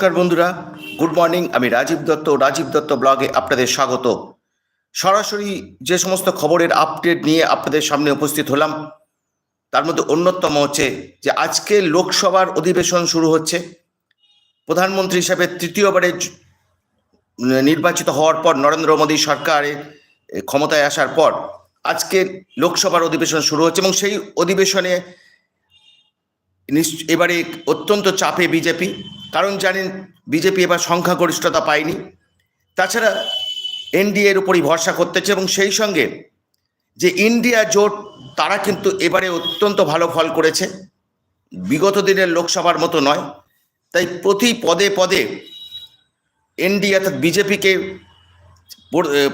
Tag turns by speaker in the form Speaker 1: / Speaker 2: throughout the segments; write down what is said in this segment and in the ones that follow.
Speaker 1: নমস্কার বন্ধুরা good morning আমি রাজীব দত্ত রাজীব দত্ত ব্লগে আপনাদের স্বাগত। সরাসরি যে সমস্ত খবরের আপডেট নিয়ে আপনাদের সামনে উপস্থিত হলাম, তার মধ্যে অন্যতম হচ্ছে যে আজকে লোকসভার অধিবেশন শুরু হচ্ছে। প্রধানমন্ত্রী হিসাবে তৃতীয়বারে নির্বাচিত হওয়ার পর নরেন্দ্র মোদী সরকারের ক্ষমতায় আসার পর আজকে লোকসভার অধিবেশন শুরু হচ্ছে এবং সেই অধিবেশনে এবারে অত্যন্ত চাপে বিজেপি কারণ জানেন, বিজেপি এবার সংখ্যাগরিষ্ঠতা পায়নি। তাছাড়া এনডিএর উপরই ভরসা করতেছে এবং সেই সঙ্গে যে ইন্ডিয়া জোট, তারা কিন্তু এবারে অত্যন্ত ভালো ফল করেছে। বিগত দিনের লোকসভার মতো নয়। তাই প্রতি পদে পদে এনডিএ অর্থাৎ বিজেপিকে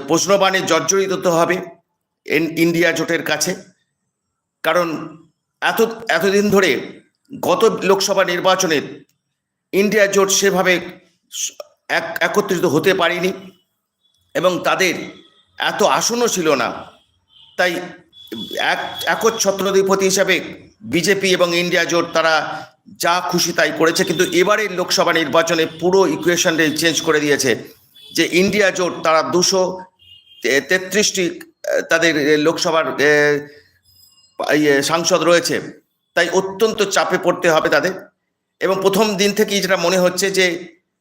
Speaker 1: প্রশ্নবাণে জর্জরিত হতে হবে ইন্ডিয়া জোটের কাছে। কারণ এত, এতদিন ধরে গত লোকসভা নির্বাচনে ইন্ডিয়া জোট সেভাবে এক একত্রিত হতে পারেনি এবং তাদের এত আসনও ছিল না। তাই এক একচ্ছত্রধিপতি হিসাবে বিজেপি এবং ইন্ডিয়া জোট তারা যা খুশি তাই করেছে কিন্তু এবারের লোকসভা নির্বাচনে পুরো ইকুয়েশনটা চেঞ্জ করে দিয়েছে যে ইন্ডিয়া জোট তারা দুশো তেত্রিশটি তাদের লোকসভার ইয়ে, সাংসদ রয়েছে। তাই অত্যন্ত চাপে পড়তে হবে তাদের। এবং প্রথম দিন থেকেই যেটা মনে হচ্ছে যে,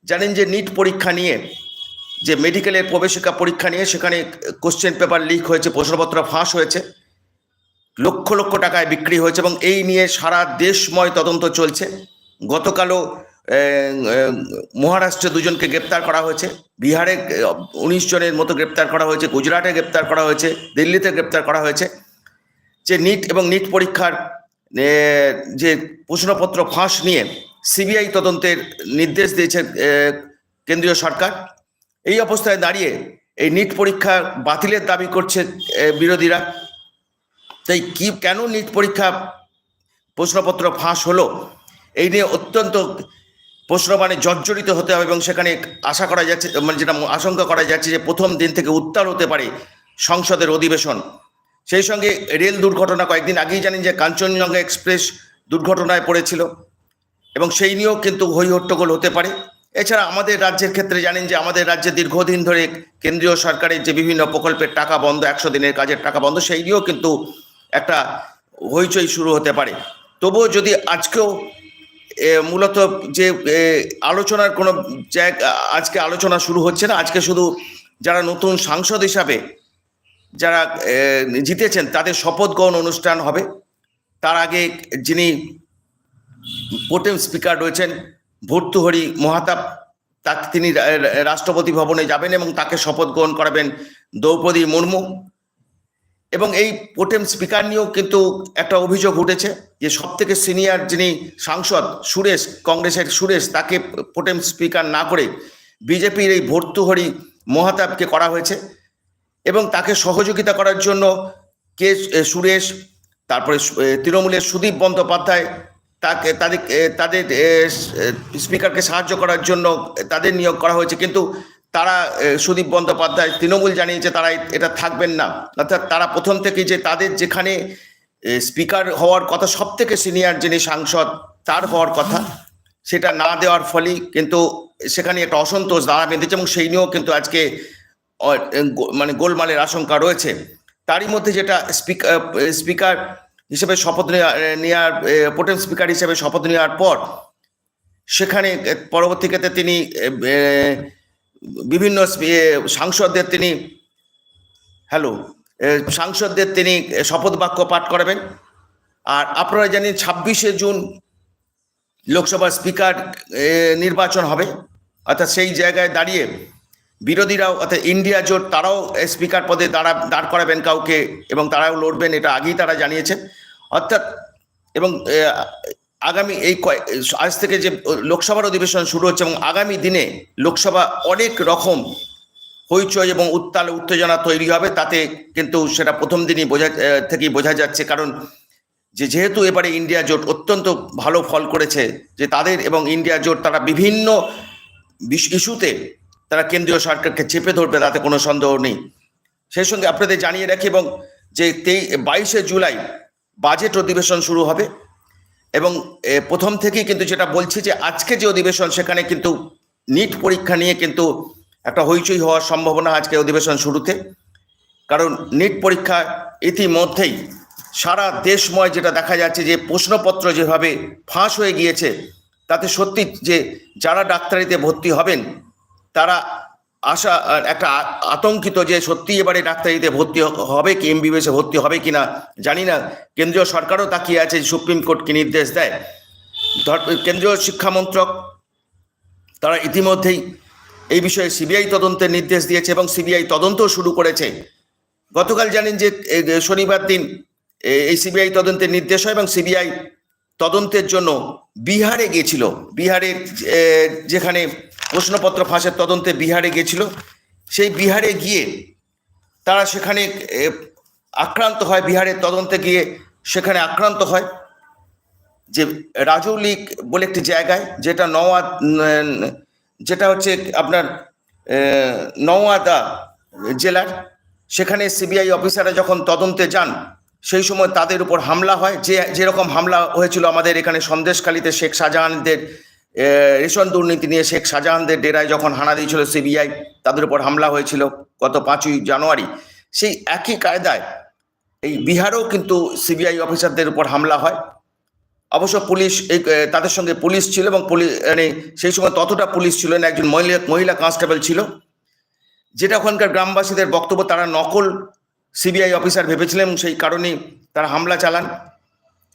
Speaker 1: জানেন যে নিট পরীক্ষা নিয়ে, যে মেডিকেলের প্রবেশিকা পরীক্ষা নিয়ে সেখানে কোশ্চেন পেপার লিক হয়েছে, প্রশ্নপত্র ফাঁস হয়েছে, লক্ষ লক্ষ টাকায় বিক্রি হয়েছে এবং এই নিয়ে সারা দেশময় তদন্ত চলছে। গতকালও মহারাষ্ট্রে দুজনকে গ্রেপ্তার করা হয়েছে, বিহারে উনিশ জনের মতো গ্রেপ্তার করা হয়েছে, গুজরাটে গ্রেপ্তার করা হয়েছে, দিল্লিতে গ্রেপ্তার করা হয়েছে। যে নিট এবং নিট পরীক্ষার যে প্রশ্নপত্র ফাঁস নিয়ে সিবিআই তদন্তের নির্দেশ দিয়েছে কেন্দ্রীয় সরকার, এই অবস্থায় দাঁড়িয়ে এই নিট পরীক্ষা বাতিলের দাবি করছে বিরোধীরা। তাই কি, কেন নিট পরীক্ষা প্রশ্নপত্র ফাঁস হলো? এই নিয়ে অত্যন্ত প্রশ্নবাণে জর্জরিত হতে হবে এবং সেখানে আশা করা যাচ্ছে মানে যেটা আশঙ্কা করা যাচ্ছে যে প্রথম দিন থেকে উত্তাল হতে পারে সংসদের অধিবেশন। সেই সঙ্গে রেল দুর্ঘটনা কয়েকদিন আগেই জানেন যে কাঞ্চনজঙ্ঘা এক্সপ্রেস দুর্ঘটনায় পড়েছিল এবং সেই নিয়েও কিন্তু হই হট্টগোল হতে পারে। এছাড়া আমাদের রাজ্যের ক্ষেত্রে জানেন যে আমাদের রাজ্যে দীর্ঘদিন ধরে কেন্দ্রীয় সরকারের যে বিভিন্ন প্রকল্পের টাকা বন্ধ, একশো দিনের কাজের টাকা বন্ধ, সেই নিয়েও কিন্তু একটা হইচই শুরু হতে পারে। তবুও যদি আজকেও মূলত যে আলোচনার কোনো জায়গা, আজকে আলোচনা শুরু হচ্ছে না, আজকে শুধু যারা নতুন সাংসদ হিসাবে যারা জিতেছেন, তাদের শপথ গ্রহণ অনুষ্ঠান হবে। তার আগে যিনি পোটেম স্পিকার রয়েছেন, ভর্তুহরি মহাতাব, তাকে, তিনি রাষ্ট্রপতি ভবনে যাবেন এবং তাকে শপথ গ্রহণ করাবেন দ্রৌপদী মুর্মু। এবং এই পোটেম স্পিকার নিয়েও কিন্তু একটা অভিযোগ উঠেছে যে সব থেকে সিনিয়র যিনি সাংসদ, সুরেশ, কংগ্রেসের সুরেশ, তাকে পোটেম স্পিকার না করে বিজেপির এই ভর্তুহরি মহাতাবকে করা হয়েছে। এবং তাকে সহযোগিতা করার জন্য কে সুরেশ, তারপরে তৃণমূলের সুদীপ বন্দ্যোপাধ্যায়, তাকে, তাদের তাদের স্পিকারকে সাহায্য করার জন্য তাদের নিয়োগ করা হয়েছে। কিন্তু তারা সুদীপ বন্দ্যোপাধ্যায় তৃণমূল জানিয়েছে তারা এটা থাকবেন না। অর্থাৎ তারা প্রথম থেকে যে তাদের যেখানে স্পিকার হওয়ার কথা সব থেকে সিনিয়র যিনি সাংসদ, তার হওয়ার কথা, সেটা না দেওয়ার ফলেই কিন্তু সেখানে একটা অসন্তোষ দাঁড়া বেঁধেছে এবং সেই নিয়েও কিন্তু আজকে মানে গোলমালের আশঙ্কা রয়েছে। তারই মধ্যে যেটা স্পিকার স্পিকার হিসেবে শপথ নেওয়া- নেওয়ার পোটেন স্পিকার হিসেবে শপথ নেওয়ার পর সেখানে এ, পরবর্তীতে তিনি বিভিন্ন সাংসদদের তিনি হ্যালো সাংসদদের তিনি শপথ বাক্য পাঠ করাবেন। আর আপনারা জানেন ছাব্বিশে জুন লোকসভার স্পিকার নির্বাচন হবে। অর্থাৎ সেই জায়গায় দাঁড়িয়ে বিরোধীরাও, অর্থাৎ ইন্ডিয়া জোট, তারাও স্পিকার পদে দাঁড়া, দাঁড় করাবেন কাউকে এবং তারাও লড়বেন, এটা আগেই তারা জানিয়েছেন। অর্থাৎ, এবং আগামী এই আজ থেকে যে লোকসভার অধিবেশন শুরু হচ্ছে এবং আগামী দিনে লোকসভা অনেক রকম হইচই এবং উত্তাল, উত্তেজনা তৈরি হবে, তাতে কিন্তু সেটা প্রথম দিনই বোঝা থেকেই বোঝা যাচ্ছে। কারণ, যে যেহেতু এবারে ইন্ডিয়া জোট অত্যন্ত ভালো ফল করেছে, যে তাদের এবং ইন্ডিয়া জোট তারা বিভিন্ন ইস্যুতে তারা কেন্দ্রীয় সরকারকে চেপে ধরবে, তাতে কোনো সন্দেহ নেই। সেই সঙ্গে আপনাদের জানিয়ে রাখি এবং যে তেই, বাইশে জুলাই বাজেট অধিবেশন শুরু হবে এবং প্রথম থেকেই কিন্তু যেটা বলছি যে আজকে যে অধিবেশন, সেখানে কিন্তু নিট পরীক্ষা নিয়ে কিন্তু একটা হইচই হওয়ার সম্ভাবনা আজকে অধিবেশন শুরুতে। কারণ নিট পরীক্ষা ইতিমধ্যেই সারা দেশময় যেটা দেখা যাচ্ছে যে প্রশ্নপত্র যেভাবে ফাঁস হয়ে গিয়েছে, তাতে সত্যি যে যারা ডাক্তারিতে ভর্তি হবেন তারা আশা একটা আতঙ্কিত যে সত্যি এবারে ডাক্তারিতে ভর্তি হবে কি, এমবিবিএসে ভর্তি হবে কিনা জানি না। কেন্দ্রীয় সরকারও তাকিয়ে আছে, সুপ্রিম কোর্ট কি নির্দেশ দেয়? কেন্দ্রীয় শিক্ষামন্ত্রক তারা ইতিমধ্যেই এই বিষয়ে সিবিআই তদন্তের নির্দেশ দিয়েছে এবং সিবিআই তদন্তও শুরু করেছে। গতকাল জানেন যে শনিবার দিন এই সিবিআই তদন্তের নির্দেশ হয় এবং সিবিআই তদন্তের জন্য বিহারে গিয়েছিল। বিহারে যেখানে প্রশ্নপত্র ফাঁসের তদন্তে বিহারে গিয়েছিল সেই বিহারে গিয়ে তারা সেখানে আক্রান্ত হয়। বিহারের তদন্তে গিয়ে সেখানে আক্রান্ত হয়। যে রাজৌলি বলে একটি জায়গায় যেটা নওয়াদ উম, যেটা হচ্ছে আপনার নওয়াদা জেলার সেখানে সিবিআই অফিসাররা যখন তদন্তে যান সেই সময় তাদের উপর হামলা হয়। যে, যেরকম হামলা হয়েছিল আমাদের এখানে সন্দেশখালীতে শেখ শাহজাহানদের রেশন দুর্নীতি নিয়ে শেখ শাহজাহানদের ডেরায় যখন হানা দিয়েছিল সিবিআই, তাদের উপর হামলা হয়েছিল গত পাঁচই জানুয়ারি। সেই একই কায়দায় এই বিহারেও কিন্তু সিবিআই অফিসারদের উপর হামলা হয়। অবশ্য পুলিশ এই তাদের সঙ্গে পুলিশ ছিল এবং পুলিশ মানে সেই সময় ততটা পুলিশ ছিল না, একজন মহিলা মহিলা কনস্টেবল ছিল। যেটা ওখানকার গ্রামবাসীদের বক্তব্য, তারা নকল সিবিআই অফিসার ভেবেছিলেন সেই কারণেই তারা হামলা চালান।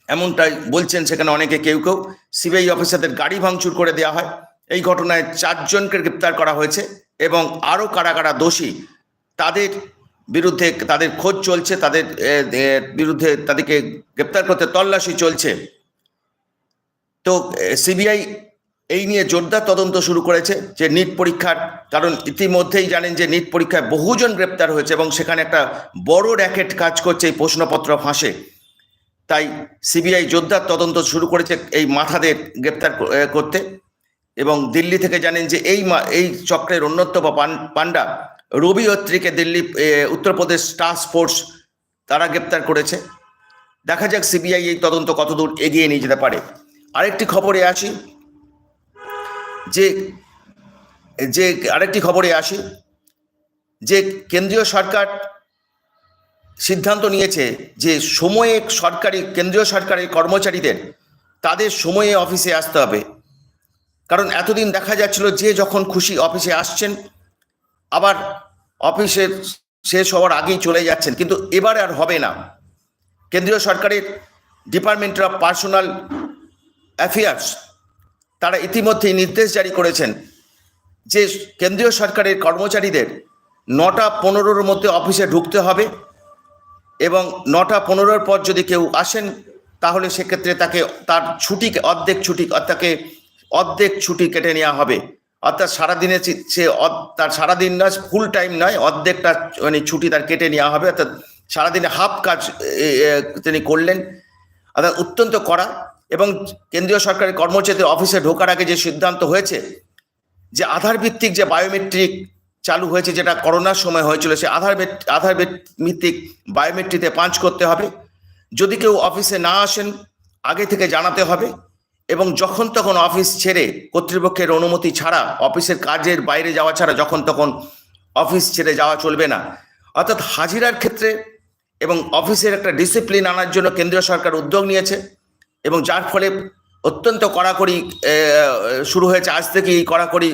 Speaker 1: এমনটাই বলছেন সেখানে অনেকে, কেউ কেউ। সিবিআই অফিসারদের গাড়ি ভাঙচুর করে দেওয়া হয়। এই ঘটনায় চারজনকে গ্রেপ্তার করা হয়েছে এবং আরও কারা কারা দোষী, তাদের বিরুদ্ধে তাদের খোঁজ চলছে, তাদের বিরুদ্ধে তাদেরকে গ্রেপ্তার করতে তল্লাশি চলছে। তো সিবিআই এই নিয়ে জোরদার তদন্ত শুরু করেছে যে নিট পরীক্ষার, কারণ ইতিমধ্যেই জানেন যে নিট পরীক্ষায় বহুজন গ্রেপ্তার হয়েছে এবং সেখানে একটা বড় র্যাকেট কাজ করছে এই প্রশ্নপত্র ফাঁসে। তাই সিবিআই জোরদার তদন্ত শুরু করেছে এই মাথাদের গ্রেপ্তার করতে এবং দিল্লি থেকে জানেন যে এই এই চক্রের অন্যতম পান- পান্ডা রবি অত্রিকে দিল্লি উত্তরপ্রদেশ টাস্ক ফোর্স তারা গ্রেপ্তার করেছে। দেখা যাক সিবিআই এই তদন্ত কতদূর এগিয়ে নিয়ে যেতে পারে। আরেকটি খবরে আসি যে যে আরেকটি খবরে আসি, যে কেন্দ্রীয় সরকার সিদ্ধান্ত নিয়েছে যে সময়ে সরকারি, কেন্দ্রীয় সরকারের কর্মচারীদের তাদের সময়ে অফিসে আসতে হবে। কারণ এতদিন দেখা যাচ্ছিল যে যখন খুশি অফিসে আসছেন, আবার অফিসের শেষ হওয়ার আগেই চলে যাচ্ছেন। কিন্তু এবার আর হবে না। কেন্দ্রীয় সরকারের ডিপার্টমেন্ট অফ পার্সোনাল অ্যাফেয়ার্স তারা ইতিমধ্যেই নির্দেশ জারি করেছেন যে কেন্দ্রীয় সরকারের কর্মচারীদের নটা পনেরোর মধ্যে অফিসে ঢুকতে হবে এবং নটা পনেরোর পর যদি কেউ আসেন, তাহলে সেক্ষেত্রে তাকে তার ছুটি অর্ধেক ছুটি তাকে অর্ধেক ছুটি কেটে নেওয়া হবে। অর্থাৎ সারাদিনে সে- তার সারাদিন নয় ফুল টাইম নয়, অর্ধেকটা মানে ছুটি তার কেটে নেওয়া হবে। অর্থাৎ সারাদিনে হাফ কাজ তিনি করলেন। অর্থাৎ অত্যন্ত কড়া এবং কেন্দ্রীয় সরকারের কর্মচারীদের অফিসে ঢোকার আগে যে সিদ্ধান্ত হয়েছে, যে আধার ভিত্তিক যে বায়োমেট্রিক চালু হয়েছে, যেটা করোনার সময় হয়েছিল, সে আধার আধার ভিত্তিক বায়োমেট্রিতে পাঞ্চ করতে হবে। যদি কেউ অফিসে না আসেন, আগে থেকে জানাতে হবে এবং যখন তখন অফিস ছেড়ে কর্তৃপক্ষের অনুমতি ছাড়া অফিসের কাজের বাইরে যাওয়া ছাড়া যখন তখন অফিস ছেড়ে যাওয়া চলবে না। অর্থাৎ হাজিরার ক্ষেত্রে এবং অফিসের একটা ডিসিপ্লিন আনার জন্য কেন্দ্রীয় সরকার উদ্যোগ নিয়েছে। এবং যার ফলে অত্যন্ত কড়াকড়ি শুরু হয়েছে, আজ থেকেই এই কড়াকড়ি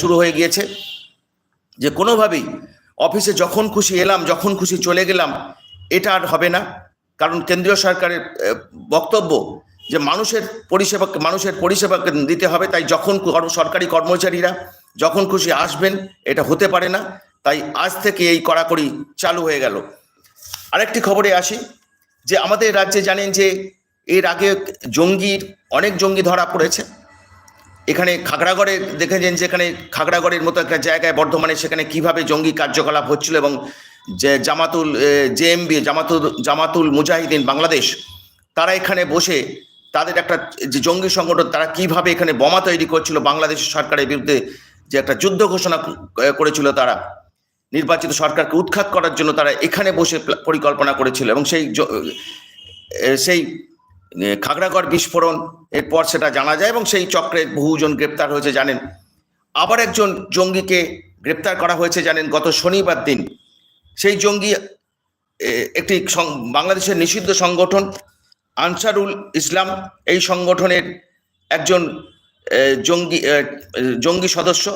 Speaker 1: শুরু হয়ে গিয়েছে। যে কোনোভাবেই অফিসে যখন খুশি এলাম, যখন খুশি চলে গেলাম, এটা আর হবে না। কারণ কেন্দ্রীয় সরকারের বক্তব্য যে মানুষের পরিষেবা মানুষের পরিষেবা দিতে হবে, তাই যখন সরকারি কর্মচারীরা যখন খুশি আসবেন, এটা হতে পারে না। তাই আজ থেকে এই কড়াকড়ি চালু হয়ে গেল। আরেকটি খবরে আসি, যে আমাদের রাজ্যে জানেন যে এর আগে জঙ্গির, অনেক জঙ্গি ধরা পড়েছে। এখানে খাগড়াগড়ে দেখেছেন যেখানে খাগড়াগড়ের মতো একটা জায়গায় বর্ধমানে সেখানে কীভাবে জঙ্গি কার্যকলাপ হচ্ছিল এবং যে জামাতুল জেএমবি জামাতুল জামাতুল মুজাহিদিন বাংলাদেশ, তারা এখানে বসে তাদের একটা যে জঙ্গি সংগঠন, তারা কীভাবে এখানে বোমা তৈরি করছিল, বাংলাদেশ সরকারের বিরুদ্ধে যে একটা যুদ্ধ ঘোষণা করেছিল তারা। নির্বাচিত সরকারকে উৎখাত করার জন্য তারা এখানে বসে পরিকল্পনা করেছিল এবং সেই সেই খাগড়াগড় বিস্ফোরণ, এরপর সেটা জানা যায় এবং সেই চক্রে বহুজন গ্রেপ্তার হয়েছে, জানেন। আবার একজন জঙ্গিকে গ্রেপ্তার করা হয়েছে, জানেন, গত শনিবার দিন। সেই জঙ্গি একটি বাংলাদেশের নিষিদ্ধ সংগঠন, আনসারুল ইসলাম। এই সংগঠনের একজন জঙ্গি জঙ্গি সদস্য,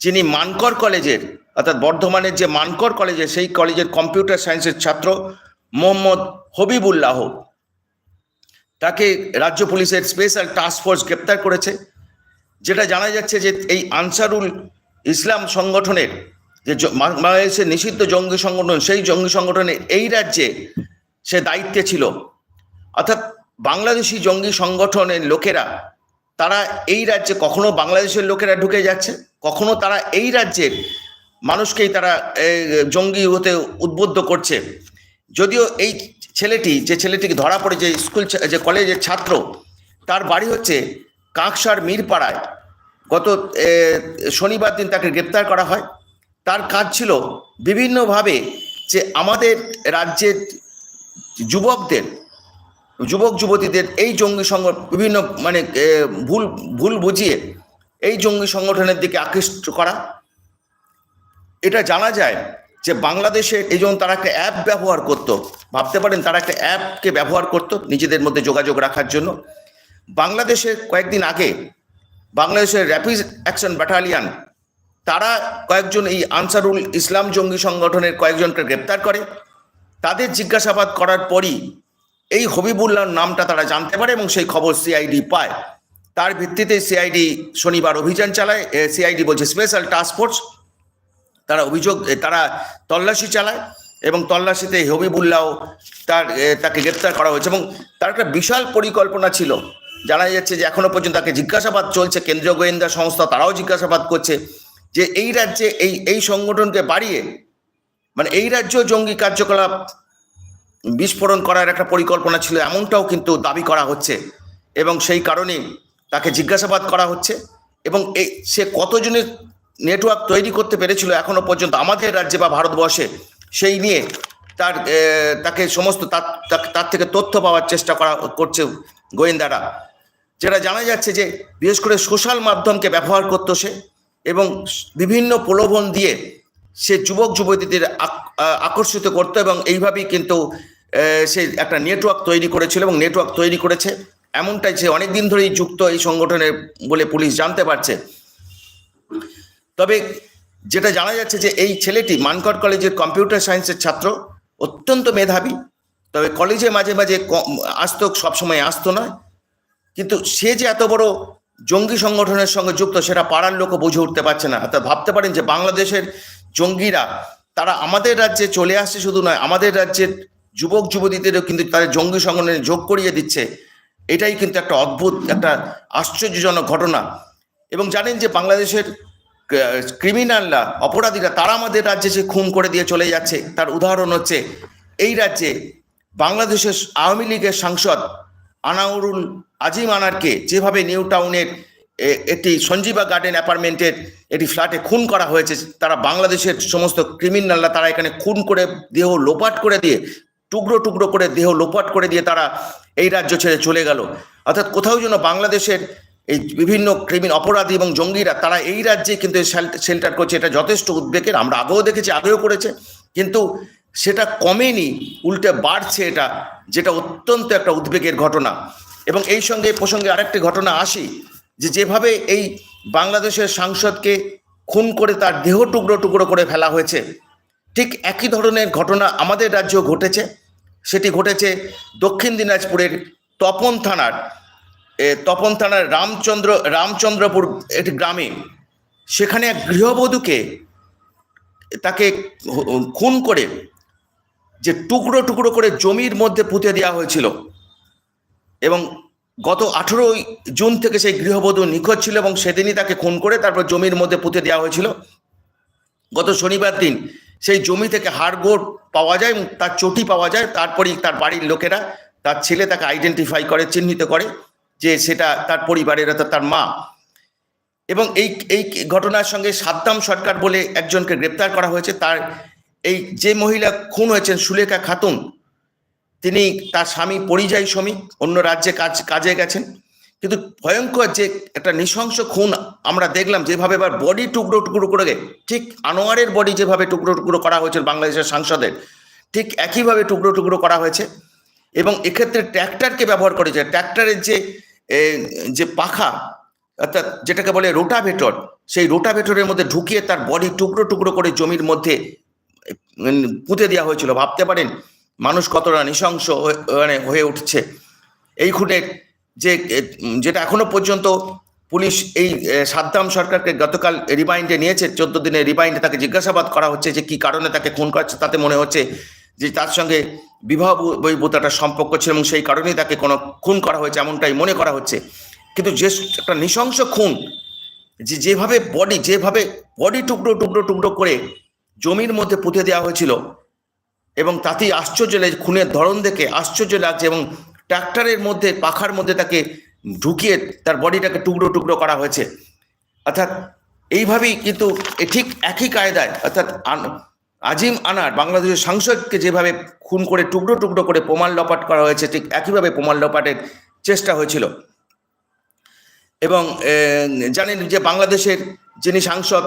Speaker 1: যিনি মানকর কলেজের, অর্থাৎ বর্ধমানের যে মানকর কলেজের, সেই কলেজের কম্পিউটার সায়েন্সের ছাত্র মোহাম্মদ হবিবুল্লাহ। তাকে রাজ্য পুলিশের স্পেশাল টাস্ক ফোর্স গ্রেপ্তার করেছে, যেটা জানা যাচ্ছে যে এই আনসারুল ইসলাম সংগঠনের যে বাংলাদেশের নিষিদ্ধ জঙ্গি সংগঠন, সেই জঙ্গি সংগঠনে এই রাজ্যে সে দায়িত্বে ছিল। অর্থাৎ বাংলাদেশি জঙ্গি সংগঠনের লোকেরা, তারা এই রাজ্যে কখনো বাংলাদেশের লোকেরা ঢুকে যাচ্ছে, কখনো তারা এই রাজ্যের মানুষকেই তারা জঙ্গি হতে উদ্বুদ্ধ করছে। যদিও এই ছেলেটি, যে ছেলেটিকে ধরা পড়ে, যে স্কুল যে কলেজের ছাত্র, তার বাড়ি হচ্ছে কাঁকসার মিরপাড়ায়। গত শনিবার দিন তাকে গ্রেপ্তার করা হয়। তার কাজ ছিল বিভিন্নভাবে যে আমাদের রাজ্যের যুবকদের, যুবক যুবতীদের এই জঙ্গি সংগঠন বিভিন্ন মানে ভুল ভুল বুঝিয়ে এই জঙ্গি সংগঠনের দিকে আকৃষ্ট করা। এটা জানা যায় যে বাংলাদেশে এই জন্য তারা একটা অ্যাপ ব্যবহার করত, ভাবতে পারেন তারা একটা অ্যাপকে ব্যবহার করত নিজেদের মধ্যে যোগাযোগ রাখার জন্য। বাংলাদেশে কয়েকদিন আগে, বাংলাদেশের র্যাপিড অ্যাকশন ব্যাটালিয়ান তারা কয়েকজন এই আনসারুল ইসলাম জঙ্গি সংগঠনের কয়েকজনকে গ্রেপ্তার করে। তাদের জিজ্ঞাসাবাদ করার পরই এই হবিবুল্লাহর নামটা তারা জানতে পারে এবং সেই খবর সিআইডি পায়। তার ভিত্তিতে সিআইডি শনিবার অভিযান চালায় সিআইডি বলছে স্পেশাল টাস্ক ফোর্স তারা অভিযোগ তারা তল্লাশি চালায় এবং তল্লাশিতে হবিবুল্লাহ তার তাকে গ্রেপ্তার করা হয়েছে এবং তার একটা বিশাল পরিকল্পনা ছিল। জানা যাচ্ছে যে এখনও পর্যন্ত তাকে জিজ্ঞাসাবাদ চলছে, কেন্দ্রীয় গোয়েন্দা সংস্থা তারাও জিজ্ঞাসাবাদ করছে যে এই রাজ্যে এই এই সংগঠনকে বাড়িয়ে মানে এই রাজ্য জঙ্গি কার্যকলাপ বিস্ফোরণ করার একটা পরিকল্পনা ছিল, এমনটাও কিন্তু দাবি করা হচ্ছে এবং সেই কারণে তাকে জিজ্ঞাসাবাদ করা হচ্ছে এবং এই সে কতজনের নেটওয়ার্ক তৈরি করতে পেরেছিল এখনও পর্যন্ত আমাদের রাজ্যে বা ভারতবর্ষে। সেই নিয়ে তার তাকে সমস্ত তার থেকে তথ্য পাওয়ার চেষ্টা করা করছে গোয়েন্দারা। যেটা জানা যাচ্ছে যে, বিশেষ করে সোশ্যাল মাধ্যমকে ব্যবহার করতো সে এবং বিভিন্ন প্রলোভন দিয়ে সে যুবক যুবতীদের আকর্ষিত করতো এবং এইভাবেই কিন্তু সে একটা নেটওয়ার্ক তৈরি করেছিল এবং নেটওয়ার্ক তৈরি করেছে। এমনটাই সে অনেকদিন ধরেই যুক্ত এই সংগঠনের বলে পুলিশ জানতে পারছে। তবে যেটা জানা যাচ্ছে যে এই ছেলেটি মানকর কলেজের কম্পিউটার সায়েন্সের ছাত্র, অত্যন্ত মেধাবী। তবে কলেজে মাঝে মাঝে আসতো, সবসময় আসতো নয় কিন্তু সে যে এত বড় জঙ্গি সংগঠনের সঙ্গে যুক্ত, সেটা পাড়ার লোকও বুঝে উঠতে পারছে না। অর্থাৎ ভাবতে পারেন যে বাংলাদেশের জঙ্গিরা, তারা আমাদের রাজ্যে চলে আসছে শুধু নয়, আমাদের রাজ্যের যুবক যুবতীদেরও কিন্তু তাদের জঙ্গি সংগঠনে যোগ করিয়ে দিচ্ছে। এটাই কিন্তু একটা অদ্ভুত, একটা আশ্চর্যজনক ঘটনা। এবং জানেন যে বাংলাদেশের ক্রিমিনালরা অপরাধীরা, তারা আমাদের রাজ্যে যে খুন করে দিয়ে চলে যাচ্ছে, তার উদাহরণ হচ্ছে, এই রাজ্যে বাংলাদেশের আওয়ামী লীগের সাংসদ আনাউরুল আজিম আনারকে যেভাবে নিউ টাউনের একটি সঞ্জীবা গার্ডেন অ্যাপার্টমেন্টের একটি ফ্ল্যাটে খুন করা হয়েছে, তারা বাংলাদেশের সমস্ত ক্রিমিনালরা তারা এখানে খুন করে, দেহ লোপাট করে দিয়ে, টুকরো টুকরো করে দেহ লোপাট করে দিয়ে তারা এই রাজ্য ছেড়ে চলে গেল। অর্থাৎ কোথাও যেন বাংলাদেশের এই বিভিন্ন ক্রিমিন অপরাধী এবং জঙ্গিরা, তারা এই রাজ্যে কিন্তু শেল্টার করছে। এটা যথেষ্ট উদ্বেগের, আমরা আগেও দেখেছি, আগেও করেছে। কিন্তু সেটা কমেনি, উল্টে বাড়ছে এটা, যেটা অত্যন্ত একটা উদ্বেগের ঘটনা। এবং এই সঙ্গে প্রসঙ্গে আরেকটি ঘটনা আসি, যে যেভাবে এই বাংলাদেশের সাংসদকে খুন করে তার দেহ টুকরো টুকরো করে ফেলা হয়েছে, ঠিক একই ধরনের ঘটনা আমাদের রাজ্যেও ঘটেছে। সেটি ঘটেছে দক্ষিণ দিনাজপুরের তপন থানার তপন থানার রামচন্দ্র, রামচন্দ্রপুর একটি গ্রামে সেখানে এক গৃহবধূকে তাকে খুন করে যে টুকরো টুকরো করে জমির মধ্যে পুঁতে দেওয়া হয়েছিল। এবং গত আঠেরোই জুন থেকে সেই গৃহবধূ নিখোঁজ ছিল এবং সেদিনই তাকে খুন করে তারপর জমির মধ্যে পুঁতে দেওয়া হয়েছিল। গত শনিবার দিন সেই জমি থেকে হাড়গোড় পাওয়া যায় এবং তার চটি পাওয়া যায়। তারপরেই তার বাড়ির লোকেরা তার ছেলে তাকে আইডেন্টিফাই করে, চিহ্নিত করে। যে সেটা তার পরিবারের অর্থাৎ তার মা। এবং এই এই ঘটনার সঙ্গে সাদ্দাম সরকার বলে একজনকে গ্রেপ্তার করা হয়েছে। তার এই যে মহিলা খুন হয়েছেন সুলেখা খাতুন, তিনি তার স্বামী পরিযায়ী শ্রমিক, অন্য রাজ্যে কাজ, কাজে গেছেন। কিন্তু ভয়ঙ্কর যে একটা নৃশংস খুন আমরা দেখলাম, যেভাবে এবার বডি টুকরো টুকরো করে ঠিক আনোয়ারের বডি যেভাবে টুকরো টুকরো করা হয়েছে বাংলাদেশের সাংসদের, ঠিক একইভাবে টুকরো টুকরো করা হয়েছে। এবং এক্ষেত্রে ট্র্যাক্টরকে ব্যবহার করেছে। ট্র্যাক্টরের যে যে পাখা, অর্থাৎ যেটাকে বলে রোটাভেটর, সেই রোটাভেটরের মধ্যে ঢুকিয়ে তার বডি টুকরো টুকরো করে জমির মধ্যে পুঁতে দেওয়া হয়েছিল। ভাবতে পারেন, মানুষ কতটা নৃশংস মানে হয়ে উঠছে। এই খুনের যে, যেটা এখনও পর্যন্ত পুলিশ এই সাদ্দাম সরকারকে গতকাল রিমাইন্ডে নিয়েছে, চোদ্দ দিনের রিমাইন্ডে তাকে জিজ্ঞাসাবাদ করা হচ্ছে যে কি কারণে তাকে খুন করা তাতে মনে হচ্ছে যে তার সঙ্গে বিবাহ একটা সম্পর্ক ছিল এবং সেই কারণেই তাকে কোনো খুন করা হয়েছে এমনটাই মনে করা হচ্ছে। কিন্তু যে একটা নৃশংস খুন, যে যেভাবে বডি যেভাবে বডি টুকরো টুকরো টুকরো করে জমির মধ্যে পুঁতে দেওয়া হয়েছিল এবং তাতেই আশ্চর্য লাগে খুনের ধরন দেখে আশ্চর্য লাগছে এবং ট্র্যাক্টরের মধ্যে, পাখার মধ্যে তাকে ঢুকিয়ে তার বডিটাকে টুকরো টুকরো করা হয়েছে। অর্থাৎ এইভাবেই কিন্তু এ ঠিক একই কায়দায়, অর্থাৎ আজিম আনার বাংলাদেশের সাংসদকে যেভাবে খুন করে টুকরো টুকরো করে প্রমাণ লপাট করা হয়েছে, ঠিক একইভাবে প্রমাণ লপাটের চেষ্টা হয়েছিল। এবং জানেন যে বাংলাদেশের যিনি সাংসদ,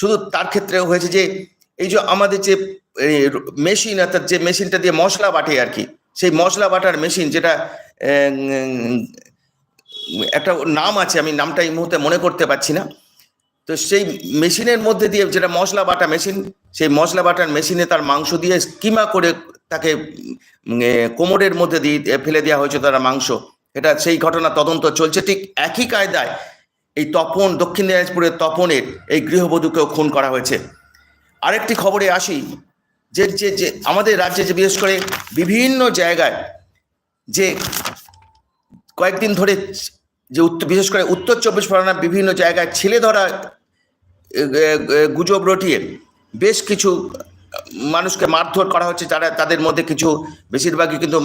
Speaker 1: শুধু তার ক্ষেত্রেও হয়েছে যে, এই যে আমাদের যে মেশিন, অর্থাৎ যে মেশিনটা দিয়ে মশলা বাটে আর কি, সেই মশলা বাটার মেশিন যেটা একটা নাম আছে, আমি নামটা এই মুহূর্তে মনে করতে পারছি না। তো সেই মেশিনের মধ্যে দিয়ে যেটা মশলা বাটা মেশিন, সেই মশলা বাটার মেশিনে তার মাংস দিয়ে স্কিমা করে তাকে কোমরের মধ্যে দিয়ে ফেলে দেওয়া হয়েছে তার মাংস। এটা সেই ঘটনা তদন্ত চলছে। ঠিক একই কায়দায় এই তপন, দক্ষিণ দিনাজপুরের তপনের এই গৃহবধূকেও খুন করা হয়েছে। আরেকটি খবরে আসি, যে যে যে, আমাদের রাজ্যে যে, বিশেষ করে বিভিন্ন জায়গায় যে কয়েকদিন ধরে যে বিশেষ করে উত্তর চব্বিশ পরগনার বিভিন্ন জায়গায় ছেলে ধরা গুজব রটিয়ে বেশ কিছু মানুষকে মারধর করা হচ্ছে, যারা তাদের মধ্যে কিছু বেশিরভাগই কিন্তু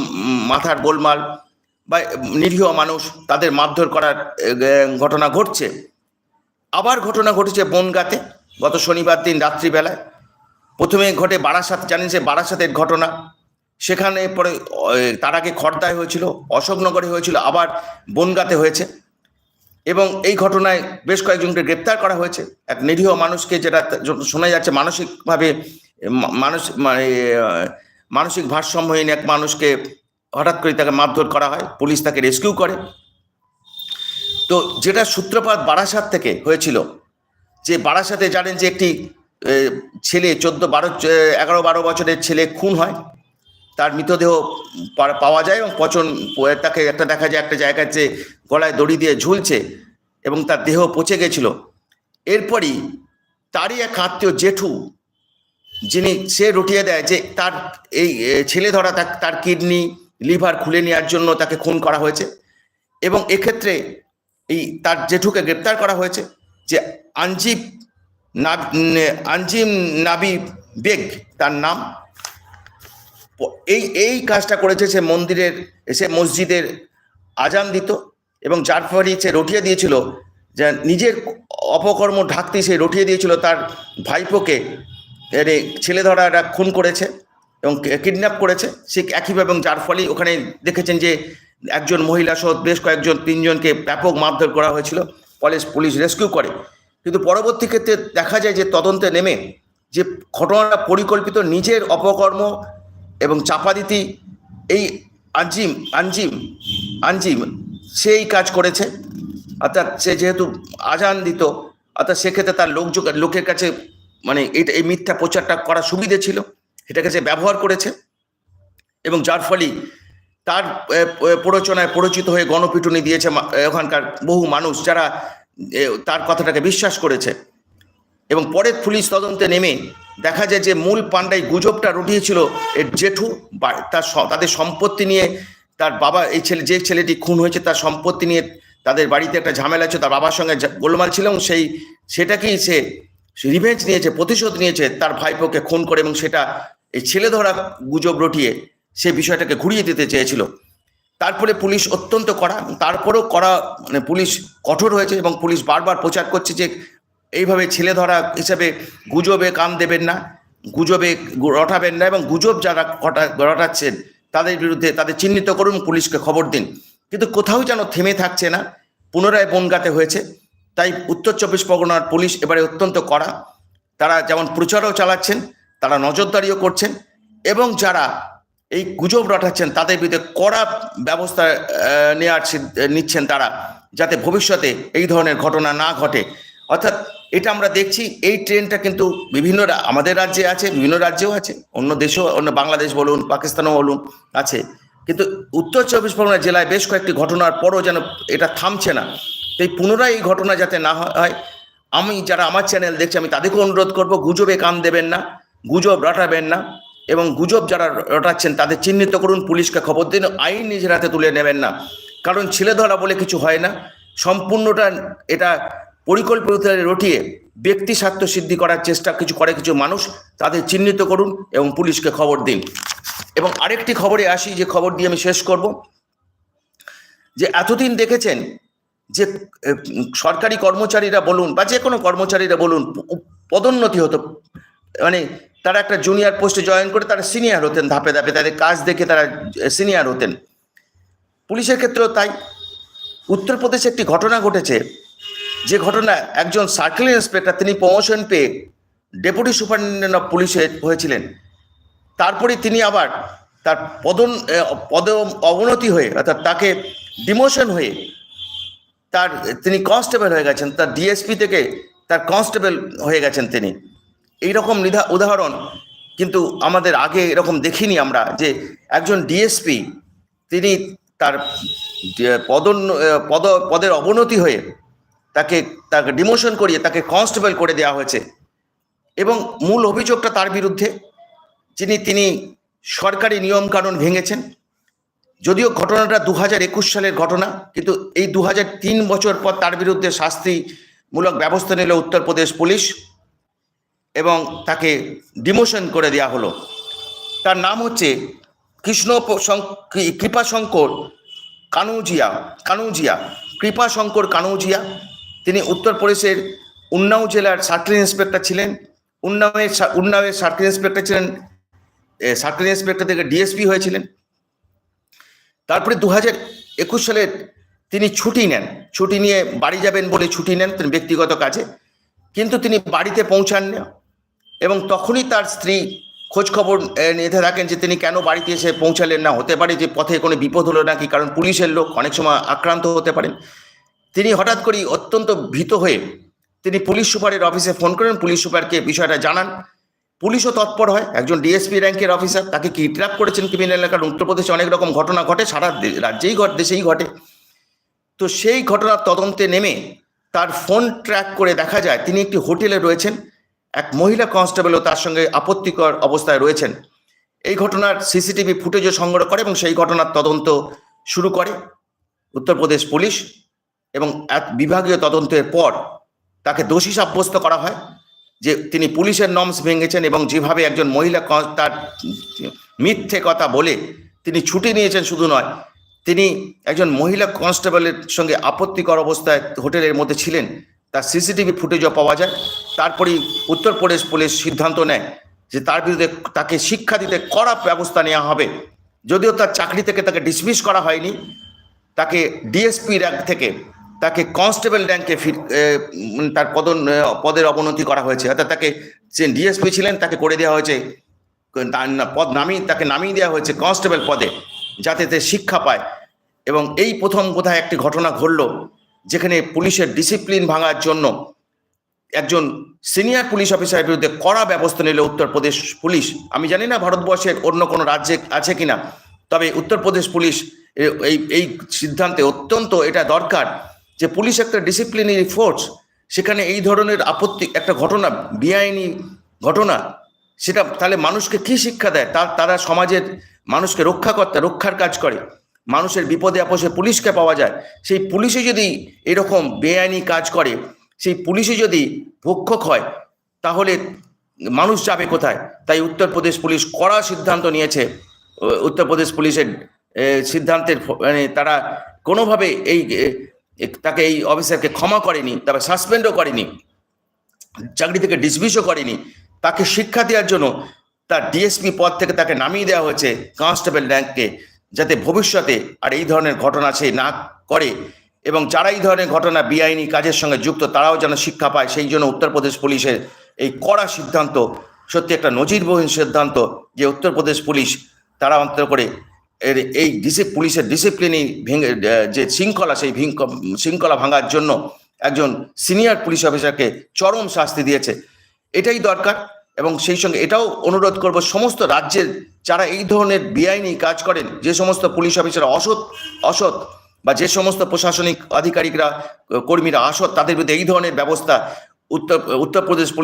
Speaker 1: মাথার গোলমাল বা নিরীহ মানুষ তাদের মারধর করার ঘটনা ঘটছে। আবার ঘটনা ঘটেছে বনগাতে গত শনিবার দিন রাত্রিবেলায়। প্রথমে ঘটে বারাসাত, জানেন যে বারাসাতের ঘটনা? সেখানে পরে তার আগে খড়দায় হয়েছিল, অশোকনগরে হয়েছিল, আবার বনগাতে হয়েছে। এবং এই ঘটনায় বেশ কয়েকজনকে গ্রেপ্তার করা হয়েছে। এক নিরীহ মানুষকে যেটা শোনা যাচ্ছে মানসিকভাবে মানুষ মানে মানসিক ভারসাম্যহীন এক মানুষকে হঠাৎ করে তাকে মারধর করা হয়, পুলিশ তাকে রেস্কিউ করে। তো যেটা সূত্রপাত বারাসাত থেকে হয়েছিল, যে বারাসাতে জানেন যে একটি ছেলে, চোদ্দ বারো, এগারো বারো বছরের ছেলে খুন হয়। তার মৃতদেহ পাওয়া যায় এবং পচন তাকে একটা দেখা যায় একটা জায়গায় যে গলায় দড়ি দিয়ে ঝুলছে এবং তার দেহ পচে গেছিল। এরপরই তারই এক আত্মীয় জেঠু, যিনি সে রটিয়ে দেয় যে তার এই ছেলে ধরা তার কিডনি, লিভার খুলে নেওয়ার জন্য তাকে খুন করা হয়েছে এবং এক্ষেত্রে এই তার জেঠুকে গ্রেপ্তার করা হয়েছে যে আঞ্জিব ন- আঞ্জিম নাবি বেগ তার নাম এই এই কাজটা করেছে সে মন্দিরের, সে মসজিদের আজান দিত এবং যার ফলে সে রটিয়ে দিয়েছিল যে নিজের অপকর্ম ঢাকতে সে রটিয়ে দিয়েছিল তার ভাইপোকে। ছেলে ধরা একটা খুন করেছে এবং কিডন্যাপ করেছে। সে একইভাবে এবং যার ফলে ওখানে দেখেছেন যে একজন মহিলা সহ বেশ কয়েকজন, তিনজনকে ব্যাপক মারধর করা হয়েছিল। ফলে পুলিশ রেস্কিউ করে। কিন্তু পরবর্তী ক্ষেত্রে দেখা যায় যে তদন্তে নেমে যে ঘটনাটা পরিকল্পিত নিজের অপকর্ম এবং চাপা দিতি এই আঞ্জিম আঞ্জিম আঞ্জিম সেই কাজ করেছে। অর্থাৎ সে যেহেতু আজান দিত, অর্থাৎ সেক্ষেত্রে তার লোক লোকের কাছে মানে এটা এই মিথ্যা প্রচারটা করা সুবিধে ছিল এটাকে সে ব্যবহার করেছে। এবং যার ফলে তার প্ররোচনায় পরিচিত হয়ে গণপিটুনি দিয়েছে ওখানকার বহু মানুষ যারা তার কথাটাকে বিশ্বাস করেছে। এবং পরে পুলিশ তদন্তে নেমে দেখা যায় যে মূল পান্ডাই গুজবটা রটিয়েছিল এর জেঠু তার তাদের সম্পত্তি নিয়ে তার বাবা, এই ছেলে, যে ছেলেটি খুন হয়েছে তার সম্পত্তি নিয়ে তাদের বাড়িতে একটা ঝামেলা ছিল, তার বাবার সঙ্গে গোলমাল ছিল এবং সেই, সেটাকেই সে রিভেঞ্জ নিয়েছে, প্রতিশোধ নিয়েছে তার ভাইপোকে খুন করে এবং সেটা এই ছেলে ধরা গুজব রটিয়ে সে বিষয়টাকে ঘুরিয়ে দিতে চেয়েছিল। তারপরে পুলিশ অত্যন্ত কড়া তারপরেও কড়া মানে পুলিশ কঠোর হয়েছে এবং পুলিশ বারবার প্রচার করছে যে এইভাবে ছেলে ধরা হিসাবে গুজবে কান দেবেন না, গুজবে রটাবেন না এবং গুজব যারা ঘটা- রটাচ্ছেন তাদের বিরুদ্ধে, তাদের চিহ্নিত করুন, পুলিশকে খবর দিন। কিন্তু কোথাও যেন থেমে থাকছে না, পুনরায় বনগাতে হয়েছে। তাই উত্তর চব্বিশ পরগনার পুলিশ এবারে অত্যন্ত কড়া। তারা যেমন প্রচারও চালাচ্ছেন, তারা নজরদারিও করছেন এবং যারা এই গুজব রটাচ্ছেন তাদের বিরুদ্ধে কড়া ব্যবস্থা নেওয়ার নিচ্ছেন তারা। যাতে ভবিষ্যতে এই ধরনের ঘটনা না ঘটে। অর্থাৎ এটা আমরা দেখছি, এই ট্রেনটা কিন্তু বিভিন্ন আমাদের রাজ্যে আছে, বিভিন্ন রাজ্যেও আছে, অন্য দেশেও, অন্য বাংলাদেশ বলুন, পাকিস্তানও বলুন, আছে। কিন্তু উত্তর চব্বিশ পরগনা জেলায় বেশ কয়েকটি ঘটনার পরও যেন এটা থামছে না। তাই পুনরায় এই ঘটনা যাতে না হয় আমি যারা আমার চ্যানেল দেখছি, আমি তাদেরকে অনুরোধ করব, গুজবে কান দেবেন না, গুজব রটাবেন না, এবং গুজব যারা রটাচ্ছেন, তাদের চিহ্নিত করুন, পুলিশকে খবর দিন, আইন নিজের হাতে তুলে নেবেন না। কারণ ছেলে ধরা বলে কিছু হয় না, সম্পূর্ণটা এটা পরিকল্পিত রটিয়ে ব্যক্তি স্বার্থ সিদ্ধি করার চেষ্টা কিছু করে কিছু মানুষ, তাদের চিহ্নিত করুন এবং পুলিশকে খবর দিন। এবং আরেকটি খবরে আসি, যে খবর দিয়ে আমি শেষ করব। যে এতদিন দেখেছেন যে সরকারি কর্মচারীরা বলুন বা যে কোনো কর্মচারীরা বলুন পদোন্নতি হতো। মানে তারা একটা জুনিয়র পোস্টে জয়েন করে তারা সিনিয়র হতেন ধাপে ধাপে, তাদের কাজ দেখে তারা সিনিয়র হতেন। পুলিশের ক্ষেত্রেও তাই। উত্তরপ্রদেশে একটি ঘটনা ঘটেছে যে ঘটনা একজন সার্কেল ইন্সপেক্টর তিনি প্রমোশন পেয়ে ডেপুটি সুপারিনটেন্ডেন্ট অফ পুলিশে হয়েছিলেন। তারপরে তিনি আবার তার পদন পদ অবনতি হয়ে, অর্থাৎ তাকে ডিমোশন হয়ে তার, তিনি কনস্টেবল হয়ে গেছেন, তার ডিএসপি থেকে তার কনস্টেবল হয়ে গেছেন তিনি। এই রকম নিধা, উদাহরণ কিন্তু আমাদের আগে এরকম দেখিনি আমরা যে একজন ডিএসপি তিনি তার পদোন পদ, পদের অবনতি হয়ে তাকে তাকে ডিমোশন করিয়ে, তাকে কনস্টেবল করে দেওয়া হয়েছে। এবং মূল অভিযোগটা তার বিরুদ্ধে, যিনি, তিনি সরকারি নিয়মকানুন ভেঙেছেন। যদিও ঘটনাটা দু হাজার একুশ সালের ঘটনা, কিন্তু এই দু হাজার তিন বছর পর তার বিরুদ্ধে শাস্তিমূলক ব্যবস্থা নিল উত্তরপ্রদেশ পুলিশ এবং তাকে ডিমোশন করে দেওয়া হলো। তার নাম হচ্ছে কৃষ্ণ কৃপাশঙ্কর কানুজিয়া কানুজিয়া কৃপাশঙ্কর কানুজিয়া। তিনি উত্তরপ্রদেশের উন্নাও জেলার সার্কেল ইন্সপেক্টর ছিলেন। উন্নাওয়ের উন্নাওয়ের সার্কেল ইন্সপেক্টর ছিলেন সার্কেল ইন্সপেক্টর থেকে ডিএসপি হয়েছিলেন। তারপরে দু হাজার একুশ সালে তিনি ছুটি নেন। ছুটি নিয়ে বাড়ি যাবেন বলে ছুটি নেন তিনি ব্যক্তিগত কাজে। কিন্তু তিনি বাড়িতে পৌঁছান না এবং তখনই তার স্ত্রী খোঁজ খবর আহ, নিতে থাকেন যে তিনি কেন বাড়িতে এসে পৌঁছালেন না। হতে পারে যে পথে কোনো বিপদ হলো নাকি কারণ পুলিশের লোক অনেক সময় আক্রান্ত হতে পারেন। তিনি হঠাৎ করেই অত্যন্ত ভীত হয়ে তিনি পুলিশ সুপারের অফিসে ফোন করেন, পুলিশ সুপারকে বিষয়টা জানান। পুলিশও তৎপর হয়, একজন ডিএসপি র্যাঙ্কের অফিসার, তাকে কিডন্যাপ করেছেন ক্রিমিনাল কারণ উত্তরপ্রদেশে অনেক রকম ঘটনা ঘটে, সারা রাজ্যেই ঘটে, দেশেই ঘটে। তো সেই ঘটনার তদন্তে নেমে তার ফোন ট্র্যাক করে দেখা যায়, তিনি একটি হোটেলে রয়েছেন, এক মহিলা কনস্টেবলও তার সঙ্গে আপত্তিকর অবস্থায় রয়েছেন। এই ঘটনার সিসিটিভি ফুটেজও সংগ্রহ করে এবং সেই ঘটনার তদন্ত শুরু করে। উত্তরপ্রদেশ পুলিশ এবং বিভাগীয় তদন্তের পর তাকে দোষী সাব্যস্ত করা হয় যে তিনি পুলিশের নর্মস ভেঙেছেন এবং যেভাবে একজন মহিলা তার মিথ্যে কথা বলে তিনি ছুটি নিয়েছেন শুধু নয়, তিনি একজন মহিলা কনস্টেবলের সঙ্গে আপত্তিকর অবস্থায় হোটেলের মধ্যে ছিলেন, তার সিসিটিভি ফুটেজও পাওয়া যায়। তারপরেই উত্তরপ্রদেশ পুলিশ সিদ্ধান্ত নেয় যে তার বিরুদ্ধে তাকে শিক্ষা দিতে কড়া ব্যবস্থা নেওয়া হবে। যদিও তার চাকরি থেকে তাকে ডিসমিস করা হয়নি, তাকে ডিএসপি র্যাঙ্ক থেকে তাকে কনস্টেবল র্যাঙ্কে তার পদন এ, পদের অবনতি করা হয়েছে। অর্থাৎ তাকে যে ডিএসপি ছিলেন তাকে করে দেওয়া হয়েছে পদ নামিয়ে তাকে নামিয়ে দেওয়া হয়েছে কনস্টেবল পদে যাতে সে শিক্ষা পায়। এবং এই প্রথম কোথায় একটি ঘটনা ঘটল যেখানে পুলিশের ডিসিপ্লিন ভাঙার জন্য একজন সিনিয়র পুলিশ অফিসারের বিরুদ্ধে কড়া ব্যবস্থা নিল উত্তরপ্রদেশ পুলিশ। আমি জানি না ভারতবর্ষের অন্য কোনো রাজ্যে আছে কিনা তবে উত্তরপ্রদেশ পুলিশ এই এই সিদ্ধান্তে অত্যন্ত এটা দরকার। যে পুলিশ একটা ডিসিপ্লিনারি ফোর্স সেখানে এই ধরনের আপত্তি, একটা ঘটনা, বেআইনি ঘটনা, সেটা তাহলে মানুষকে কি শিক্ষা দেয়? তার তারা সমাজের মানুষকে রক্ষা করতে রক্ষার কাজ করে। মানুষের বিপদে আপসে পুলিশকে পাওয়া যায়। সেই পুলিশে যদি এরকম বেআইনি কাজ করে, সেই পুলিশে যদি ভক্ষক হয়, তাহলে মানুষ যাবে কোথায়? তাই উত্তরপ্রদেশ পুলিশ কড়া সিদ্ধান্ত নিয়েছে। উত্তরপ্রদেশ পুলিশের সিদ্ধান্তের মানে তারা কোনোভাবে এই তাকে এই অফিসারকে ক্ষমা করেনি তবে সাসপেন্ডও করেনি, চাকরি থেকে ডিসমিসও করেনি, তাকে শিক্ষা দেওয়ার জন্য তার ডিএসপি পদ থেকে তাকে নামিয়ে দেওয়া হয়েছে কনস্টেবল র্যাঙ্ককে যাতে ভবিষ্যতে আর এই ধরনের ঘটনা সে না করে এবং যারা এই ধরনের ঘটনা বেআইনি কাজের সঙ্গে যুক্ত, তারাও যেন শিক্ষা পায়। সেই জন্য উত্তরপ্রদেশ পুলিশের এই কড়া সিদ্ধান্ত, সত্যি একটা নজিরবিহীন সিদ্ধান্ত যে উত্তরপ্রদেশ পুলিশ তারা অন্তর করে এর এই ডিসি, পুলিশের ডিসিপ্লিনই ভেঙে যে শৃঙ্খলা, সেই শৃঙ্খলা ভাঙার জন্য একজন সিনিয়র পুলিশ অফিসারকে চরম শাস্তি দিয়েছে। এটাই দরকার এবং সেই সঙ্গে এটাও অনুরোধ করব সমস্ত রাজ্যের যারা এই ধরনের বেআইনি কাজ করেন, যে সমস্ত পুলিশ অফিসার অসৎ অসৎ বা যে সমস্ত প্রশাসনিক আধিকারিকরা, কর্মীরা আসৎ তাদের বিরুদ্ধে এই ধরনের ব্যবস্থা উত্তর, উত্তরপ্রদেশ পুলিশ